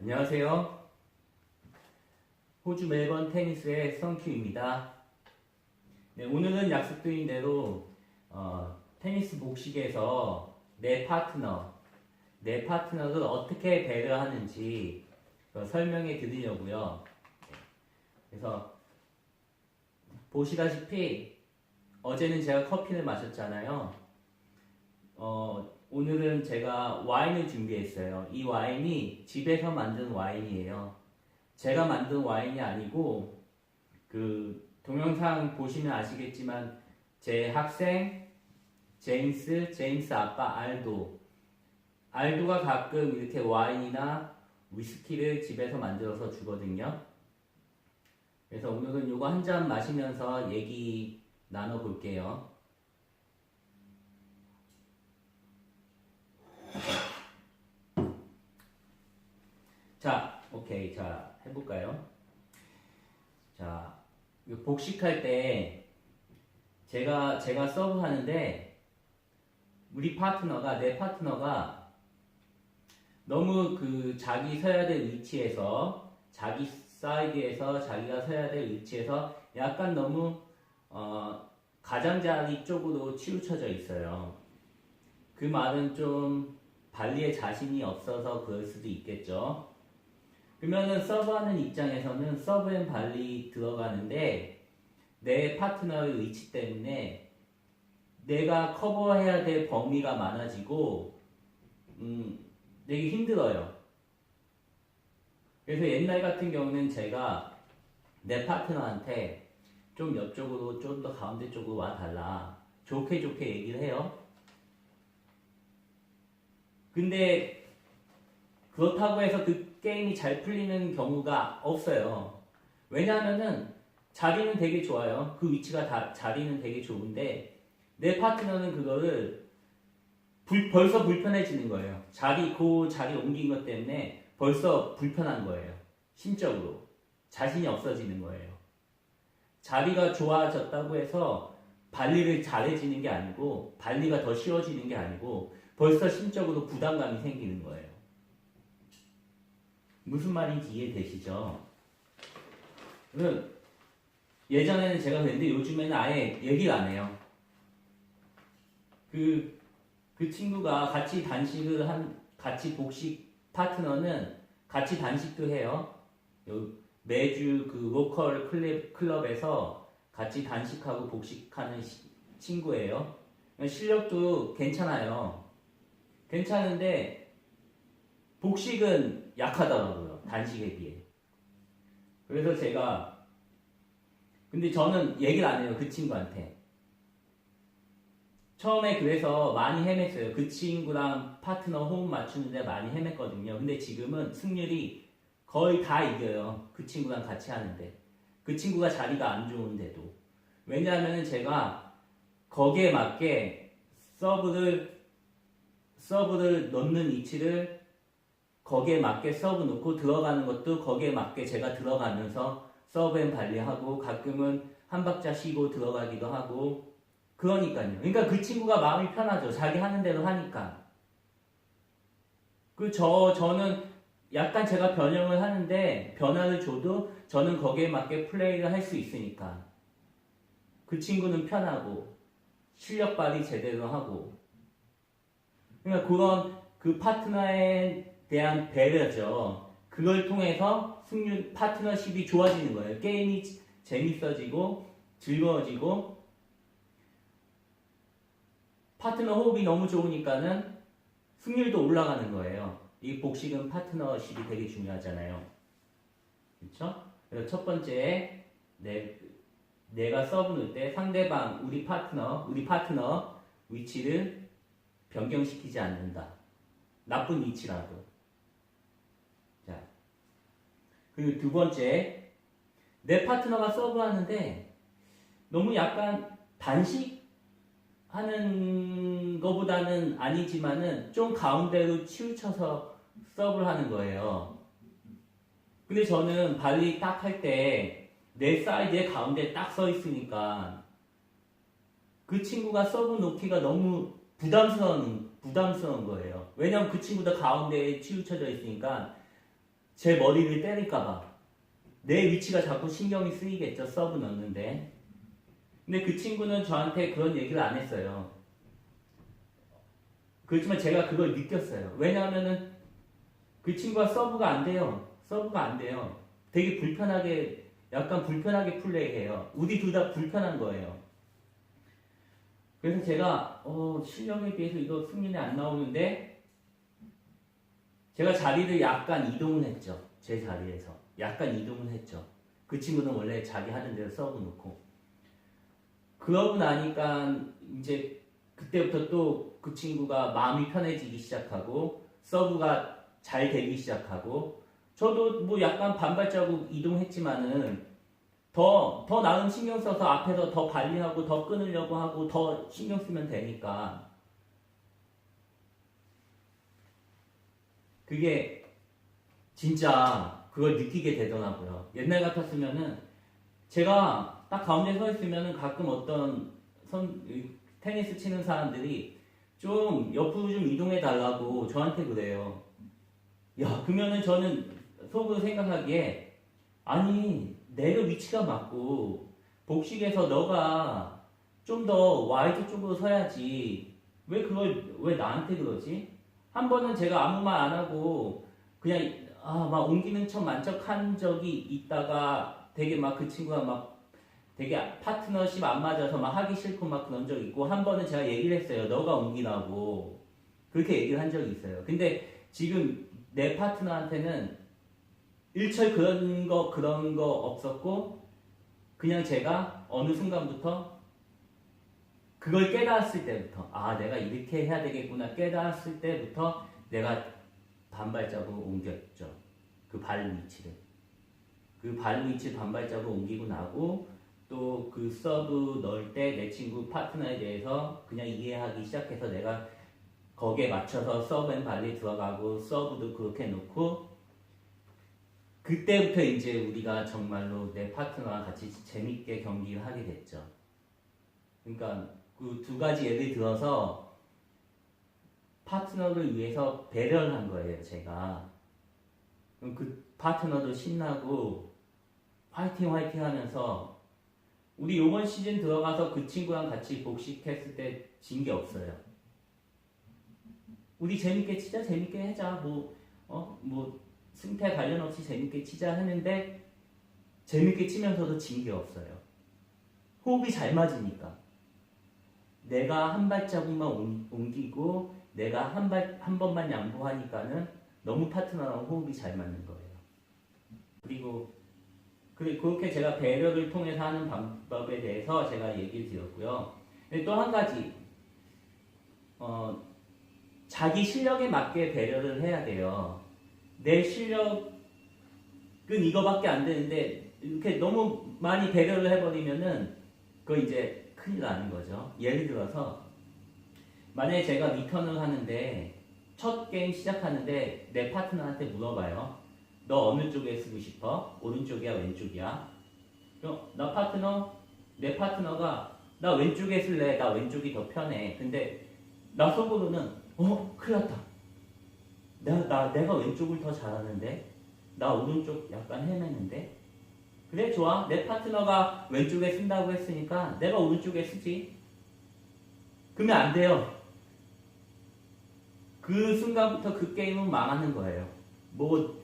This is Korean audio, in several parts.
안녕하세요. 호주 멜번 테니스의 성큐입니다. 네, 오늘은 약속드린 대로 어, 테니스 복식에서 내 파트너, 내 파트너를 어떻게 배려하는지 어, 설명해 드리려고요. 네, 그래서 보시다시피 어제는 제가 커피를 마셨잖아요. 어, 오늘은 제가 와인을 준비했어요. 이 와인이 집에서 만든 와인이에요. 제가 만든 와인이 아니고 그 동영상 보시면 아시겠지만 제 학생 제임스, 제임스 아빠 알도 알도가 가끔 이렇게 와인이나 위스키를 집에서 만들어서 주거든요. 그래서 오늘은 이거 한 잔 마시면서 얘기 나눠 볼게요. 자, 오케이. 자, 해볼까요? 자, 복식할 때 제가 제가 서브 하는데 우리 파트너가 내 파트너가 너무 그 자기 서야 될 위치에서 자기 사이드에서 자기가 서야 될 위치에서 약간 너무 어, 가장자리 쪽으로 치우쳐져 있어요. 그 말은 좀 발리에 자신이 없어서 그럴 수도 있겠죠. 그러면은 서브하는 입장에서는 서브 앤 발리 들어가는데 내 파트너의 위치 때문에 내가 커버해야 될 범위가 많아지고 음, 되게 힘들어요. 그래서 옛날 같은 경우는 제가 내 파트너한테 좀 옆쪽으로 좀 더 가운데 쪽으로 와 달라. 좋게 좋게 얘기를 해요. 근데 그렇다고 해서 그 게임이 잘 풀리는 경우가 없어요. 왜냐하면은 자리는 되게 좋아요. 그 위치가 다 자리는 되게 좋은데 내 파트너는 그거를 불- 벌써 불편해지는 거예요. 자리 그 자리 옮긴 것 때문에 벌써 불편한 거예요. 심적으로 자신이 없어지는 거예요. 자리가 좋아졌다고 해서 발리를 잘해지는 게 아니고 발리가 더 쉬워지는 게 아니고 벌써 심적으로 부담감이 생기는 거예요. 무슨 말인지 이해되시죠? 그 예전에는 제가 그랬는데 요즘에는 아예 얘기를 안 해요. 그, 그 친구가 같이 단식을 한, 같이 복식 파트너는 같이 단식도 해요. 요- 매주 그 로컬 클럽, 클럽에서 같이 단식하고 복식하는 시- 친구예요. 실력도 괜찮아요. 괜찮은데 복식은 약하더라고요. 단식에 비해. 그래서 제가 근데 저는 얘기를 안 해요. 그 친구한테. 처음에 그래서 많이 헤맸어요. 그 친구랑 파트너 호흡 맞추는데 많이 헤맸거든요. 근데 지금은 승률이 거의 다 이겨요. 그 친구랑 같이 하는데. 그 친구가 자리가 안 좋은데도. 왜냐하면 제가 거기에 맞게 서브를 서브를 넣는 위치를 거기에 맞게 서브 놓고 들어가는 것도 거기에 맞게 제가 들어가면서 서브 앤 발리하고 가끔은 한 박자 쉬고 들어가기도 하고 그러니까요. 그러니까 그 친구가 마음이 편하죠. 자기 하는 대로 하니까. 그 저 저는 약간 제가 변형을 하는데 변화를 줘도 저는 거기에 맞게 플레이를 할 수 있으니까. 그 친구는 편하고 실력 발휘 제대로 하고. 그러니까 그런 그 파트너에 대한 배려죠. 그걸 통해서 승률 파트너십이 좋아지는 거예요. 게임이 재밌어지고 즐거워지고 파트너 호흡이 너무 좋으니까는 승률도 올라가는 거예요. 이 복식은 파트너십이 되게 중요하잖아요. 그렇죠? 그래서 첫 번째 내, 내가 서브 넣을 때 상대방 우리 파트너 우리 파트너 위치를 변경시키지 않는다. 나쁜 위치라도. 자 그리고 두 번째 내 파트너가 서브 하는데 너무 약간 단식 하는 거보다는 아니지만은 좀 가운데로 치우쳐서 서브를 하는 거예요. 근데 저는 발리 딱 할 때 내 사이드에 가운데 딱 서 있으니까 그 친구가 서브 놓기가 너무 부담스러운 부담스러운 거예요. 왜냐면 그 친구도 가운데에 치우쳐져 있으니까 제 머리를 때릴까봐. 내 위치가 자꾸 신경이 쓰이겠죠 서브 넣는데. 근데 그 친구는 저한테 그런 얘기를 안 했어요. 그렇지만 제가 그걸 느꼈어요. 왜냐하면은 그 친구가 서브가 안 돼요. 서브가 안 돼요. 되게 불편하게 약간 불편하게 플레이해요. 우리 둘 다 불편한 거예요 그래서 제가 어, 실력에 비해서 이거 승리는 안 나오는데 제가 자리를 약간 이동을 했죠. 제 자리에서 약간 이동을 했죠. 그 친구는 원래 자기 하는 대로 서브 놓고 그러고 나니까 이제 그때부터 또 그 친구가 마음이 편해지기 시작하고 서브가 잘 되기 시작하고 저도 뭐 약간 반발자국 이동했지만은 더, 더 나은 신경 써서 앞에서 더 관리하고 더 끊으려고 하고 더 신경 쓰면 되니까. 그게 진짜 그걸 느끼게 되더라고요. 옛날 같았으면은 제가 딱 가운데 서 있으면은 가끔 어떤 선, 이 테니스 치는 사람들이 좀 옆으로 좀 이동해 달라고 저한테 그래요. 야, 그러면은 저는 속으로 생각하기에 아니, 내가 위치가 맞고 복식에서 너가 좀 더 와이드 쪽으로 서야지. 왜 그걸 왜 나한테 그러지? 한 번은 제가 아무 말 안 하고 그냥 아 막 옮기는 척 만척한 적이 있다가 되게 막 그 친구가 막 되게 파트너십 안 맞아서 막 하기 싫고 막 그런 적 있고 한 번은 제가 얘기를 했어요. 너가 옮기라고 그렇게 얘기를 한 적이 있어요. 근데 지금 내 파트너한테는 일철 그런 거 그런 거 없었고 그냥 제가 어느 순간부터 그걸 깨달았을 때부터 아 내가 이렇게 해야 되겠구나 깨달았을 때부터 내가 반발자국을 옮겼죠. 그발 위치를 그발 위치 반발자국 옮기고 나고 또 그 서브 넣을 때 내 친구 파트너에 대해서 그냥 이해하기 시작해서 내가 거기에 맞춰서 서브 앤 발리 들어가고 서브도 그렇게 놓고 그때부터 이제 우리가 정말로 내 파트너와 같이 재밌게 경기를 하게 됐죠. 그러니까 그 두 가지 예를 들어서 파트너를 위해서 배려를 한 거예요, 제가. 그럼 그 파트너도 신나고 화이팅 화이팅 하면서 우리 요번 시즌 들어가서 그 친구랑 같이 복식했을 때 진 게 없어요. 우리 재밌게 치자, 재밌게 하자, 뭐, 어, 뭐, 승패 관련 없이 재밌게 치자 했는데 재밌게 치면서도 진 게 없어요. 호흡이 잘 맞으니까. 내가 한 발자국만 옮- 옮기고 내가 한 발 한 번만 양보하니까는 너무 파트너랑 호흡이 잘 맞는 거예요. 그리고 그- 그렇게 제가 배려를 통해서 하는 방법에 대해서 제가 얘기를 드렸고요. 또 한 가지 어, 자기 실력에 맞게 배려를 해야 돼요. 내 실력은 이거밖에 안 되는데 이렇게 너무 많이 배려를 해버리면은 그거 이제 큰일 나는 거죠. 예를 들어서 만약에 제가 리턴을 하는데 첫 게임 시작하는데 내 파트너한테 물어봐요. 너 어느 쪽에 쓰고 싶어? 오른쪽이야 왼쪽이야? 그럼 나 파트너 내 파트너가 나 왼쪽에 쓸래. 나 왼쪽이 더 편해. 근데 나 속으로는 어 큰일 났다. 내가, 나, 내가 왼쪽을 더 잘하는데? 나 오른쪽 약간 헤매는데? 그래, 좋아. 내 파트너가 왼쪽에 쓴다고 했으니까 내가 오른쪽에 쓰지. 그러면 안 돼요. 그 순간부터 그 게임은 망하는 거예요. 뭐,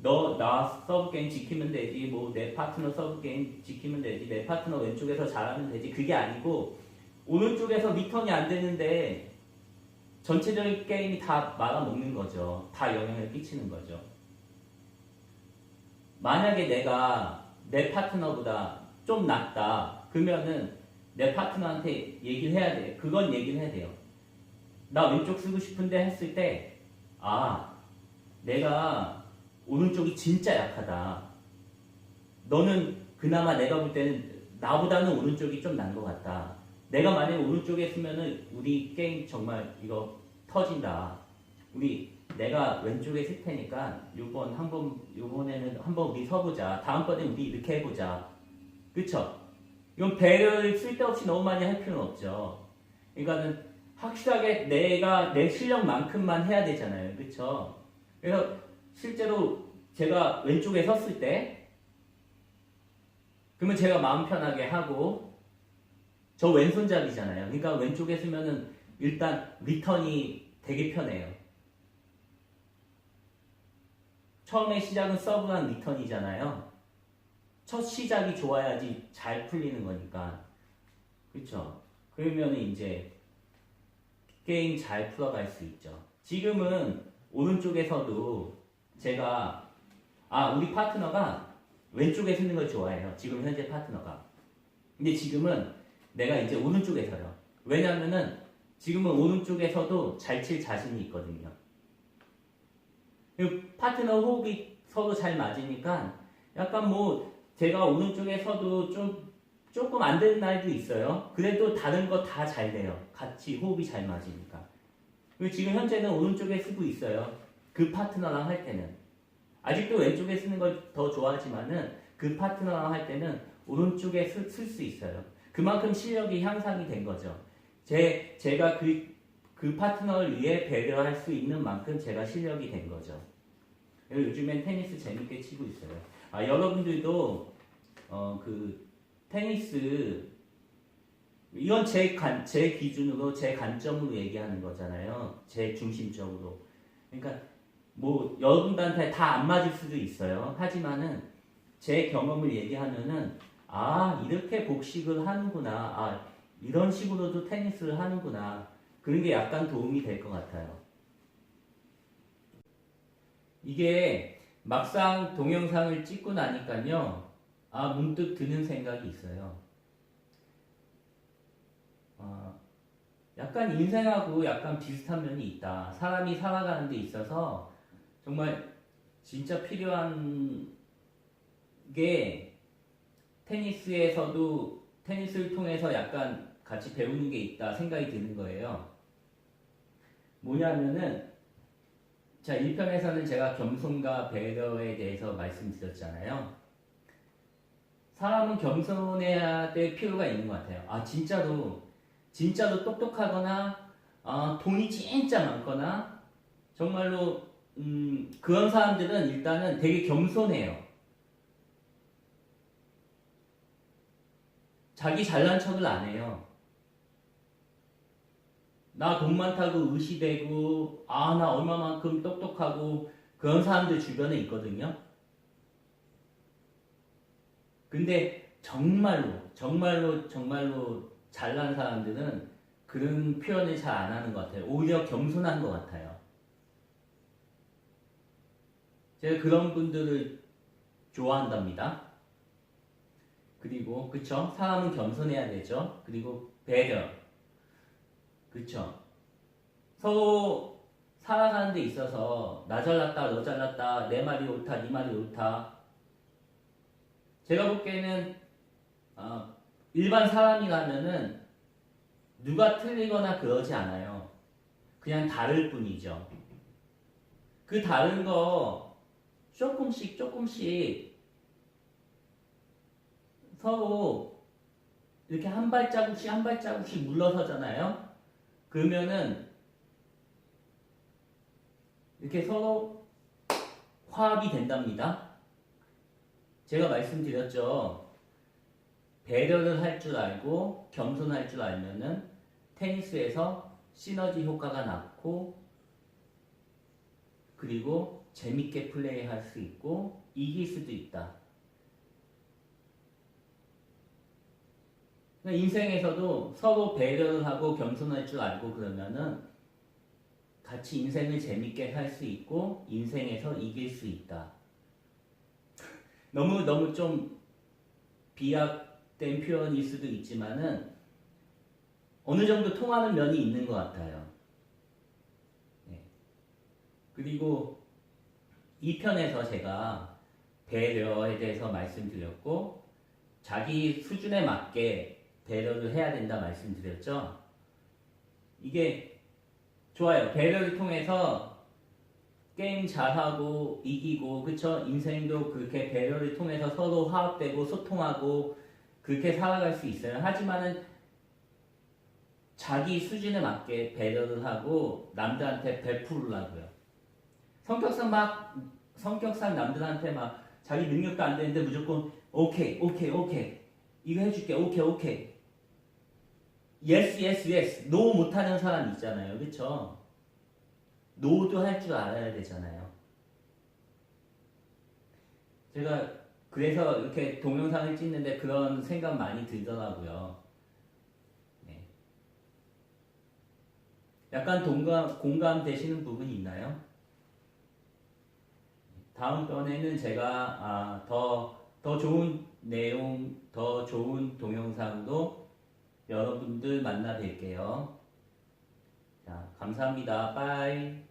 너, 나 서브 게임 지키면 되지. 뭐, 내 파트너 서브 게임 지키면 되지. 내 파트너 왼쪽에서 잘하면 되지. 그게 아니고, 오른쪽에서 리턴이 안 되는데, 전체적인 게임이 다 말아먹는 거죠. 다 영향을 끼치는 거죠. 만약에 내가 내 파트너보다 좀 낫다. 그러면은 내 파트너한테 얘기를 해야 돼. 그건 얘기를 해야 돼요. 나 왼쪽 쓰고 싶은데 했을 때, 아, 내가 오른쪽이 진짜 약하다. 너는 그나마 내가 볼 때는 나보다는 오른쪽이 좀 난 것 같다. 내가 만약에 오른쪽에 쓰면은 우리 게임 정말 이거 터진다. 우리 내가 왼쪽에 쓸 테니까 요번 한번 요번에는 한번 우리 서보자. 다음번에 우리 이렇게 해보자. 그쵸? 이건 배려를 쓸데없이 너무 많이 할 필요는 없죠. 그러니까는 확실하게 내가 내 실력만큼만 해야 되잖아요. 그쵸? 그래서 실제로 제가 왼쪽에 섰을 때 그러면 제가 마음 편하게 하고 저 왼손잡이잖아요. 그러니까 왼쪽에 쓰면은 일단 리턴이 되게 편해요. 처음에 시작은 서브한 리턴이잖아요. 첫 시작이 좋아야지 잘 풀리는 거니까. 그렇죠? 그러면 이제 게임 잘 풀어갈 수 있죠. 지금은 오른쪽에서도 제가 아 우리 파트너가 왼쪽에 쓰는 걸 좋아해요. 지금 현재 파트너가. 근데 지금은 내가 이제 오른쪽에 서요. 왜냐면은 지금은 오른쪽에서도 잘 칠 자신이 있거든요. 그리고 파트너 호흡이 서로 잘 맞으니까 약간 뭐 제가 오른쪽에 서도 좀 조금 안 되는 날도 있어요. 그래도 다른 거 다 잘 돼요. 같이 호흡이 잘 맞으니까. 그리고 지금 현재는 오른쪽에 쓰고 있어요. 그 파트너랑 할 때는. 아직도 왼쪽에 쓰는 걸 더 좋아하지만은 그 파트너랑 할 때는 오른쪽에 쓸 수 있어요. 그만큼 실력이 향상이 된 거죠. 제, 제가 그, 그 파트너를 위해 배려할 수 있는 만큼 제가 실력이 된 거죠. 요즘엔 테니스 재밌게 치고 있어요. 아, 여러분들도, 어, 그, 테니스, 이건 제 관, 제 기준으로, 제 관점으로 얘기하는 거잖아요. 제 중심적으로. 그러니까, 뭐, 여러분들한테 다 안 맞을 수도 있어요. 하지만은, 제 경험을 얘기하면은, 아, 이렇게 복식을 하는구나. 아, 이런 식으로도 테니스를 하는구나. 그런 게 약간 도움이 될 것 같아요. 이게 막상 동영상을 찍고 나니까요. 아, 문득 드는 생각이 있어요. 어, 약간 인생하고 약간 비슷한 면이 있다. 사람이 살아가는 데 있어서 정말 진짜 필요한 게 테니스에서도 테니스를 통해서 약간 같이 배우는 게 있다 생각이 드는 거예요. 뭐냐면은 자 1편에서는 제가 겸손과 배려에 대해서 말씀드렸잖아요. 사람은 겸손해야 될 필요가 있는 것 같아요. 아 진짜로 진짜로 똑똑하거나 아, 돈이 진짜 많거나 정말로 음, 그런 사람들은 일단은 되게 겸손해요. 자기 잘난 척을 안 해요. 나 돈 많다고 의시되고, 아, 나 얼마만큼 똑똑하고, 그런 사람들 주변에 있거든요. 근데 정말로, 정말로, 정말로 잘난 사람들은 그런 표현을 잘 안 하는 것 같아요. 오히려 겸손한 것 같아요. 제가 그런 분들을 좋아한답니다. 그리고 그쵸? 사람은 겸손해야 되죠. 그리고 배려. 그쵸? 서로 살아가는 데 있어서 나 잘났다, 너 잘났다, 내 말이 옳다, 네 말이 옳다. 제가 보기에는 어, 일반 사람이라면은 누가 틀리거나 그러지 않아요. 그냥 다를 뿐이죠. 그 다른 거 조금씩 조금씩 서로 이렇게 한 발자국씩 한 발자국씩 물러서잖아요. 그러면은 이렇게 서로 화합이 된답니다. 제가 말씀드렸죠. 배려를 할 줄 알고 겸손할 줄 알면은 테니스에서 시너지 효과가 났고 그리고 재밌게 플레이할 수 있고 이길 수도 있다. 그러니까 인생에서도 서로 배려를 하고 겸손할 줄 알고 그러면은 같이 인생을 재밌게 살 수 있고 인생에서 이길 수 있다. 너무 너무 좀 비약된 표현일 수도 있지만은 어느 정도 통하는 면이 있는 것 같아요. 네. 그리고 이 편에서 제가 배려에 대해서 말씀드렸고 자기 수준에 맞게 배려를 해야 된다 말씀드렸죠. 이게 좋아요. 배려를 통해서 게임 잘하고 이기고 그쵸? 인생도 그렇게 배려를 통해서 서로 화합되고 소통하고 그렇게 살아갈 수 있어요. 하지만은 자기 수준에 맞게 배려를 하고 남들한테 베풀으려고요. 성격상 막 성격상 남들한테 막 자기 능력도 안 되는데 무조건 오케이 오케이 오케이 이거 해줄게 오케이 오케이 예스 예스 예스 노 못하는 사람 있잖아요. 그쵸? 노도 할 줄 알아야 되잖아요. 제가 그래서 이렇게 동영상을 찍는데 그런 생각 많이 들더라고요. 네. 약간 동감, 공감 되시는 부분이 있나요? 다음번에는 제가 아, 더, 더 좋은 내용, 더 좋은 동영상으로 여러분들 만나 뵐게요. 자, 감사합니다. 빠이.